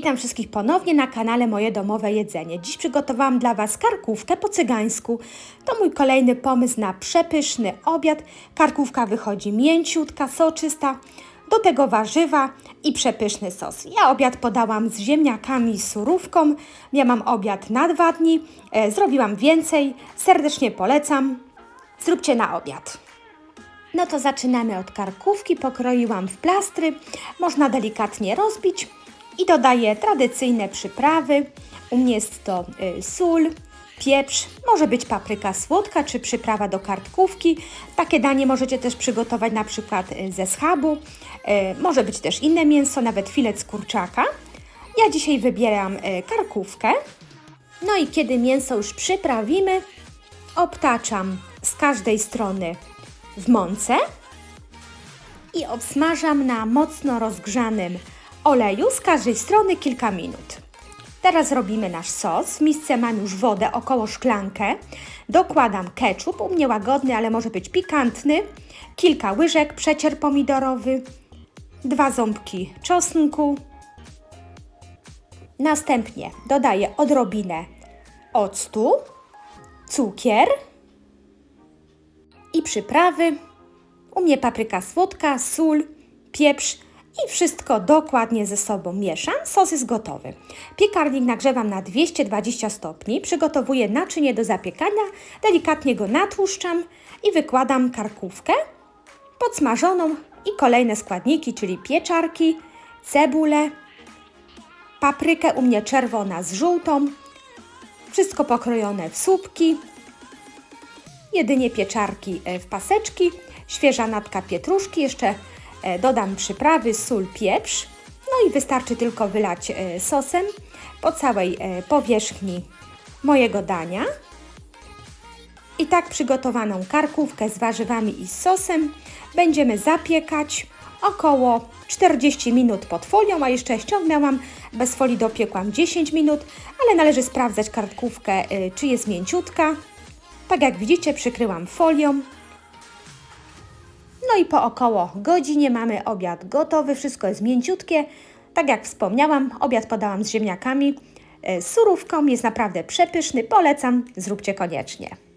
Witam wszystkich ponownie na kanale Moje Domowe Jedzenie. Dziś przygotowałam dla Was karkówkę po cygańsku. To mój kolejny pomysł na przepyszny obiad. Karkówka wychodzi mięciutka, soczysta. Do tego warzywa i przepyszny sos. Ja obiad podałam z ziemniakami i surówką. Ja mam obiad na dwa dni. E, zrobiłam więcej. Serdecznie polecam. Zróbcie na obiad. No to zaczynamy od karkówki. Pokroiłam w plastry. Można delikatnie rozbić i dodaję tradycyjne przyprawy. U mnie jest to y, sól, pieprz, może być papryka słodka czy przyprawa do kartkówki. Takie danie możecie też przygotować na przykład y, ze schabu. Y, może być też inne mięso, nawet filet z kurczaka. Ja dzisiaj wybieram karkówkę. No i kiedy mięso już przyprawimy, obtaczam z każdej strony w mące i obsmażam na mocno rozgrzanym oleju z każdej strony kilka minut. Teraz robimy nasz sos. W misce mam już wodę, około szklankę. Dokładam ketchup, u mnie łagodny, ale może być pikantny. Kilka łyżek, przecier pomidorowy, dwa ząbki czosnku. Następnie dodaję odrobinę octu, cukier i przyprawy. U mnie papryka słodka, sól, pieprz i wszystko dokładnie ze sobą mieszam. Sos jest gotowy. Piekarnik nagrzewam na 220 stopni. Przygotowuję naczynie do zapiekania. Delikatnie go natłuszczam i wykładam karkówkę podsmażoną i kolejne składniki, czyli pieczarki, cebulę, paprykę u mnie czerwona z żółtą. Wszystko pokrojone w słupki. Jedynie pieczarki e, w paseczki, świeża natka pietruszki, jeszcze dodam przyprawy, sól, pieprz. No i wystarczy tylko wylać e, sosem po całej e, powierzchni mojego dania. I tak przygotowaną karkówkę z warzywami i z sosem będziemy zapiekać około 40 minut pod folią, a jeszcze ściągnęłam bez folii dopiekłam 10 minut, ale należy sprawdzać karkówkę, czy jest mięciutka. Tak jak widzicie, przykryłam folią no i po około godzinie mamy obiad gotowy, wszystko jest mięciutkie. Tak jak wspomniałam, obiad podałam z ziemniakami, e, surówką, jest naprawdę przepyszny, polecam, zróbcie koniecznie.